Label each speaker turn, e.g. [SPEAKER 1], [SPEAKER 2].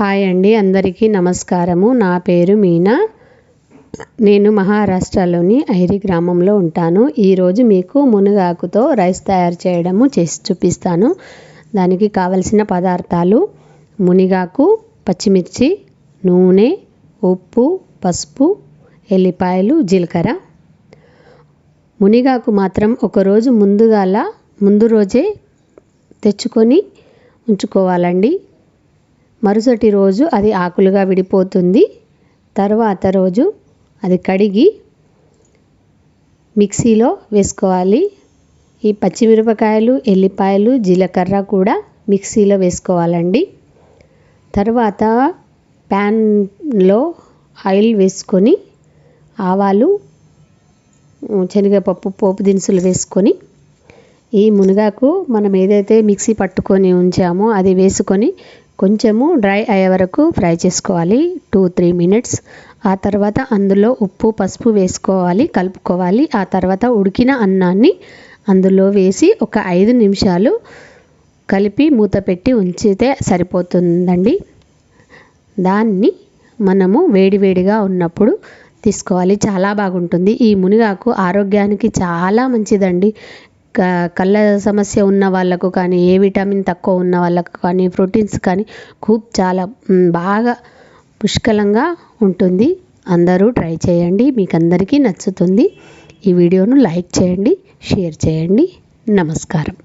[SPEAKER 1] Hi అండి అందరికీ నమస్కారము. నా పేరు మీనా. నేను మహారాష్ట్రలోని ఐరి గ్రామంలో ఉంటాను. ఈరోజు మీకు మునగాకుతో రైస్ తయారు చేయడము చేసి చూపిస్తాను. దానికి కావలసిన పదార్థాలు మునిగాకు పచ్చిమిర్చి నూనె ఉప్పు పసుపు ఎల్లిపాయలు జీలకర్ర. మునిగాకు మాత్రం ఒకరోజు ముందుగాల ముందు రోజే తెచ్చుకొని ఉంచుకోవాలండి. మరుసటి రోజు అది ఆకులుగా విడిపోతుంది. తర్వాత రోజు అది కడిగి మిక్సీలో వేసుకోవాలి. ఈ పచ్చిమిరపకాయలు ఎల్లిపాయలు జీలకర్ర కూడా మిక్సీలో వేసుకోవాలండి. తర్వాత ప్యాన్లో ఆయిల్ వేసుకొని ఆవాలు శనగపప్పు పోపు దినుసులు వేసుకొని ఈ మునగాకు మనం ఏదైతే మిక్సీ పట్టుకొని ఉంచామో అది వేసుకొని కొంచెము డ్రై అయ్యే వరకు ఫ్రై చేసుకోవాలి. Two three minutes. ఆ తర్వాత అందులో ఉప్పు పసుపు వేసుకోవాలి కలుపుకోవాలి. ఆ తర్వాత ఉడికిన అన్నాన్ని అందులో వేసి ఒక ఐదు నిమిషాలు కలిపి మూత పెట్టి ఉంచితే సరిపోతుందండి. దాన్ని మనము వేడివేడిగా ఉన్నప్పుడు తీసుకోవాలి. చాలా బాగుంటుంది. ఈ మునిగాకు ఆరోగ్యానికి చాలా మంచిదండి. కళ్ళ సమస్య ఉన్న వాళ్ళకు కానీ ఏ విటమిన్ తక్కువ ఉన్న వాళ్ళకు కానీ ప్రోటీన్స్ కానీ ఖూబ్ చాలా బాగా పుష్కలంగా ఉంటుంది. అందరూ ట్రై చేయండి. మీకు అందరికీ నచ్చుతుంది. ఈ వీడియోను లైక్ చేయండి షేర్ చేయండి. నమస్కారం.